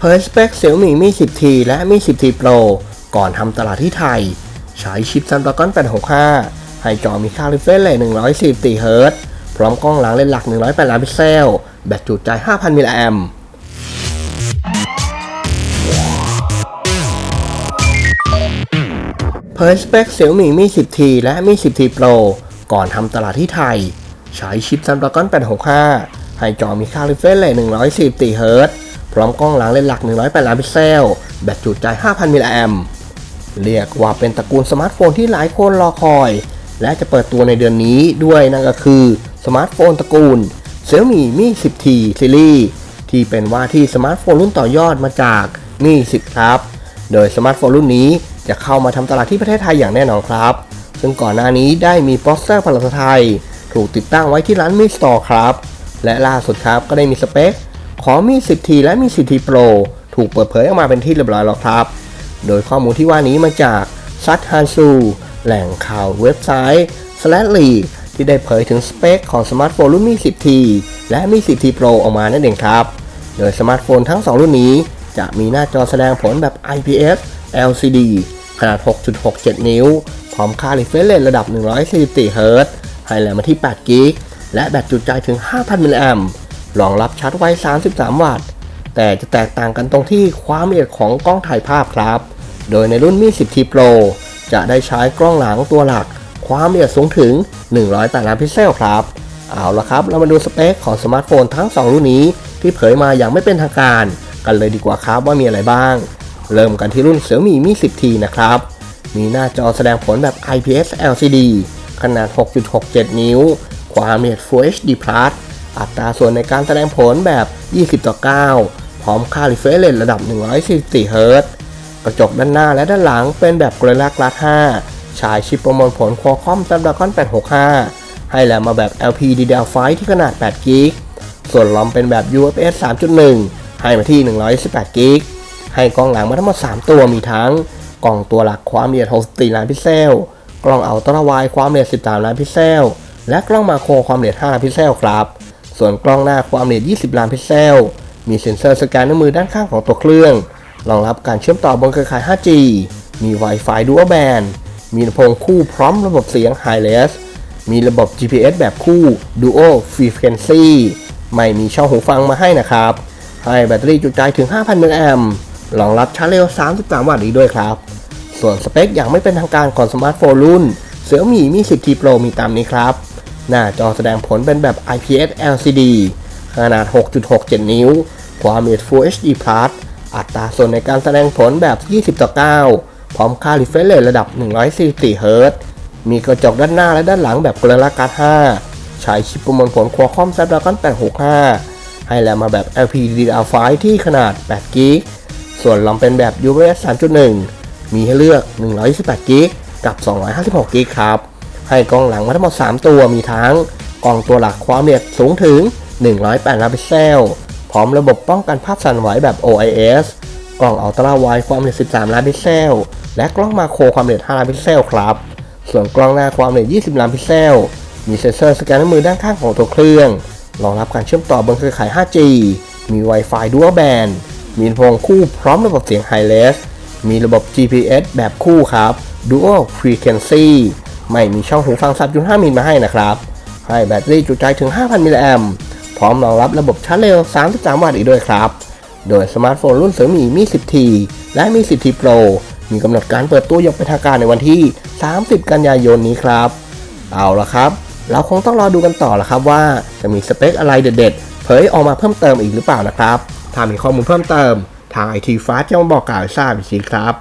เผยสเปค Xiaomi Mi 10T และ Mi 10T Pro ก่อนทำตลาดที่ไทย ใช้ชิป Snapdragon 865 ให้จอมีค่า refresh rate 144 Hz พร้อมกล้องหลังเลนส์หลัก 108 ล้านพิกเซล แบตจุใจ 5,000 มิลลิแอมป์เผยสเปค Xiaomi Mi 10T และ Mi 10T Pro ก่อนทำตลาดที่ไทย ใช้ชิป Snapdragon 865 ให้จอมีค่า refresh rate 144 Hz พร้อมกล้องหลังเลนส์หลัก 108ล้านพิกเซล แบตจุใจ 5,000 มิลลิแอมเรียกว่าเป็นตระกูลสมาร์ทโฟนที่หลายคนรอคอย และจะเปิดตัวในเดือนนี้ด้วยนั่นก็คือสมาร์ทโฟนตระกูล Xiaomi Mi 10T Series ที่เป็นว่าที่สมาร์ทโฟนรุ่นต่อยอดมาจาก Mi 10 ครับ โดยสมาร์ทโฟนรุ่นนี้จะเข้ามาทำตลาดที่ประเทศไทยอย่างแน่นอนครับ ซึ่งก่อนหน้านี้ได้มีโปสเตอร์ภาษาไทย ถูกติดตั้งไว้ที่ร้าน Mi Store ครับ และล่าสุดครับก็ได้มีสเปค ของมี 10T และมี 10T Pro ถูกเปิดเผยออกมาเป็นที่เรียบร้อยแล้วครับ โดยข้อมูลที่ว่านี้มาจากซัตฮันซูแหล่งข่าวเว็บไซต์ s l a t l y ที่ได้เผยถึงสเปคของสมาร์ทโฟนรุ่นมี 10T และมี 10T Pro ออกมานั่นเองครับ โดยสมาร์ทโฟนทั้ง 2 รุ่นนี้ จะมีหน้าจอแสดงผลแบบ IPS LCD ขนาด 6.67 นิ้ว พร้อมค่า refresh rate ระดับ 144 Hz ให้แรงมาที่8 g b และแบตจุใจถึง 5,000 มิลลิแอมป์ รองรับชาร์จไว้33 วัตต์ แต่จะแตกต่างกันตรงที่ความละเอียดของกล้องถ่ายภาพครับ โดยในรุ่นมี 10T Pro จะได้ใช้กล้องหลังตัวหลัก ความละเอียดสูงถึง 108ล้านพิกเซลครับ เอาละครับ เรามาดูสเปคของสมาร์ทโฟนทั้ง 2 รุ่นนี้ ที่เผยมาอย่างไม่เป็นทางการ กันเลยดีกว่าครับว่ามีอะไรบ้าง เริ่มกันที่รุ่น Xiaomi Mi 10T นะครับ มีหน้าจอแสดงผลแบบ IPS LCD ขนาด 6.67 นิ้ว ความละเอียด Full HD Plus อัตราส่วนในการแสดงผลแบบ 20 ต่อ 9 พร้อมค่า refresh rate ระดับ 144 Hz กระจกด้านหน้าและด้านหลังเป็นแบบ Gorilla Glass 5ฉายชิปประมวลผล Qualcomm Snapdragon 865 ให้แหลมมาแบบ LPDDR5 ที่ขนาด8 g b ส่วนลอมเป็นแบบ UFS 3.1 ให้มาที่ 118 g b ให้กล้องหลังมาทั้งหมด 3 ตัวมีทั้ง กล้องตัวหลักความละเอียด64ล้านพิกเซล กล้องอัลตร้าไวความละเอียด 13 ล้านพิกเซล และกล้องมาโครความละเอียด 5 ล้านพิกเซลครับ ส่วนกล้องหน้าความละเอียด 20 ล้านพิกเซล มีเซ็นเซอร์สแกนนิ้วมือด้านข้างของตัวเครื่อง รองรับการเชื่อมต่อบนเครือข่าย 5G มี Wi-Fi Dual Band มีลำโพงคู่พร้อมระบบเสียง Hi-Res มีระบบ GPS แบบคู่ Dual Frequency ไม่มีช่องหูฟังมาให้นะครับ ให้แบตเตอรี่จุใจถึง 5,000มิลลิแอมป์รองรับชาร์จเร็ว 33 วัตต์อีกด้วยครับ ส่วนสเปคอย่างไม่เป็นทางการของสมาร์ทโฟนรุ่น Xiaomi Mi 10T Pro มีตามนี้ครับ หน้าจอแสดงผลเป็นแบบ IPS LCD ขนาด 6.67 นิ้ว ความละเอียด Full HD Plus อัตราส่วนในการแสดงผลแบบ 20 ต่อ 9 พร้อมค่า refresh rate ระดับ 144 Hz มีกระจกด้านหน้าและด้านหลังแบบ Gorilla Glass 5ใช้ชิปประมวลผล Qualcomm Snapdragon 865 ให้แรมมาแบบ LPDDR5 ที่ขนาด8 g b ส่วนลำเป็นแบบ UFS 3.1 มีให้เลือก 128 g b กับ 256 g b ครับ ให้กล้องหลังมาทั้งหมด 3 ตัวมีทั้งกล้องตัวหลักความละเอียดสูงถึง 108 ล้านพิกเซล พร้อมระบบป้องกันภาพสั่นไหวแบบ OIS กล้องอัลตร้าไวด์ความละเอียด13 ล้านพิกเซล และกล้องมาโครความละเอียด5ล้านพิกเซลครับ ส่วนกล้องหน้าความละเอียด20 ล้านพิกเซล มีเซ็นเซอร์สแกนนิ้วมือด้านข้างของตัวเครื่อง รองรับการเชื่อมต่อบนเครือข่าย 5G มี Wi-Fi Dual Band มีลำโพงคู่พร้อมระบบเสียง Hi-Res มีระบบ GPS แบบคู่ครับ Dual Frequency ไม่มีช่องหูฟัง 3.5 มิลมาให้นะครับ ให้แบตเตอรี่จุใจถึง 5,000 มิลลิแอมพร้อมรองรับระบบชาร์จเร็ว 33 วัตต์อีกด้วยครับ โดยสมาร์ทโฟนรุ่น Xiaomi Mi 10T และ Mi 10T Pro มีกำหนดการเปิดตัวอย่างเป็นทางการในวันที่ 30 กันยายนนี้ครับ เอาละครับ เราคงต้องรอดูกันต่อละครับว่าจะมีสเปคอะไรเด็ดๆ เผยออกมาเพิ่มเติมอีกหรือเปล่านะครับ ถ้ามีข้อมูลเพิ่มเติม ทางไอทีฟ้าจะมาบอกกล่าวให้ทราบอีกทีครับ